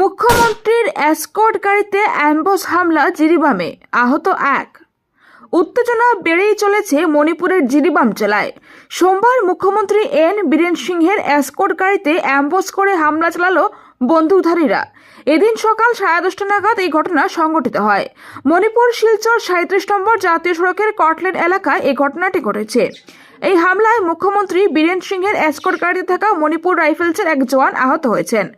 মুখ্যমন্ত্রীর এসকর্ট গাড়িতে অ্যাম্বস হামলা জিরিবামে, আহত এক। উত্তেজনা বেড়েই চলেছে মণিপুরের জিরিবাম জেলায়। সোমবার মুখ্যমন্ত্রী এন বীরেন সিংহের এসকর্ট গাড়িতে অ্যাম্বস করে হামলা চালালো বন্দুকধারীরা। এদিন সকাল সাড়ে দশটা নাগাদ এই ঘটনা সংঘটিত হয়। মণিপুর শিলচর সাঁত্রিশ নম্বর জাতীয় সড়কের কটলেন এলাকায় এই ঘটনাটি ঘটেছে। এই হামলায় মুখ্যমন্ত্রী বীরেন সিংহের এসকর্ট গাড়িতে থাকা মণিপুর রাইফেলসের এক জওয়ান আহত হয়েছেন।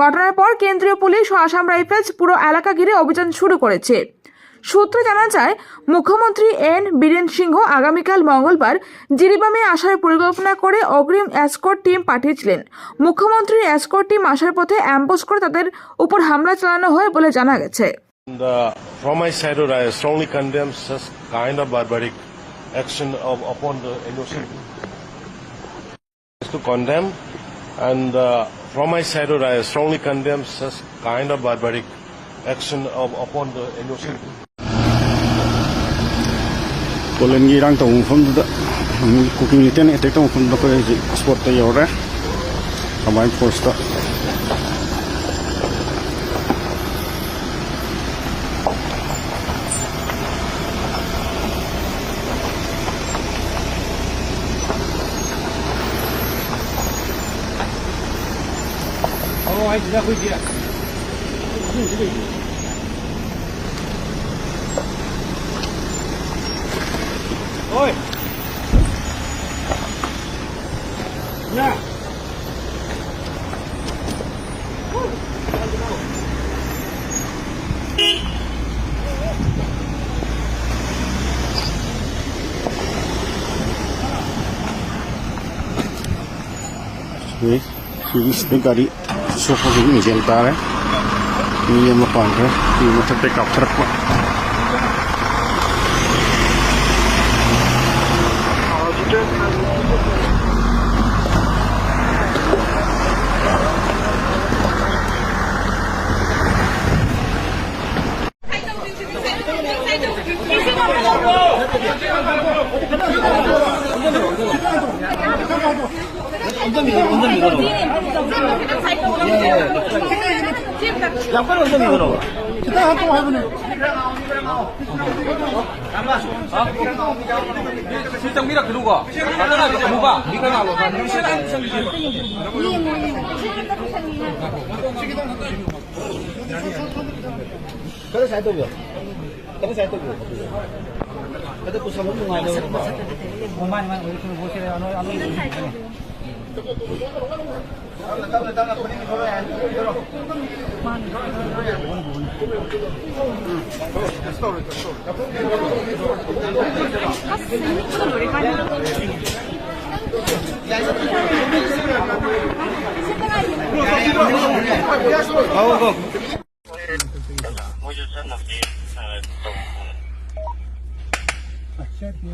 ঘটনার পর কেন্দ্রীয় পুলিশ ও আসাম রাইফেলস পুরো এলাকা ঘিরে অভিযান শুরু করেছে। সূত্রে জানা যায় মুখ্যমন্ত্রী এন. বীরেন সিংহ আগামীকাল মঙ্গলবার জিরিবামে আসার পরিকল্পনা করে অগ্রিম এসকর্ট টিম পাঠিয়েছিলেন। মুখ্যমন্ত্রীর এসকর্ট টিম আসার পথে অ্যাম্বোস করে তাদের উপর হামলা চালানো হয় বলে জানা গেছে। And uh, From my side, I strongly condemn such kind of barbaric action of, upon the innocent. Polengi rang tong phom da. Cooking iten etek tong phom da ko passport ta yore kamai posta 后还几台回接，定时的。Oi! Nha! Vê, se isso tem. Sofa से नीचे उतार ये है मतलब पे काफ रखो Thank you. 원점이에요, 원점이에요. 약간 원점이 그러고. 기타 한통 해보네. 실장 미라 그러고. 하나 이제 뭐가? 미가 나고. 실장 한 부상 이제. 그래 잘 떠고요. 그래 잘 떠고요. 그래도 그 사람 동안에 오만이만 우리 좀 보세요. 안 오는 거. А вот, вот.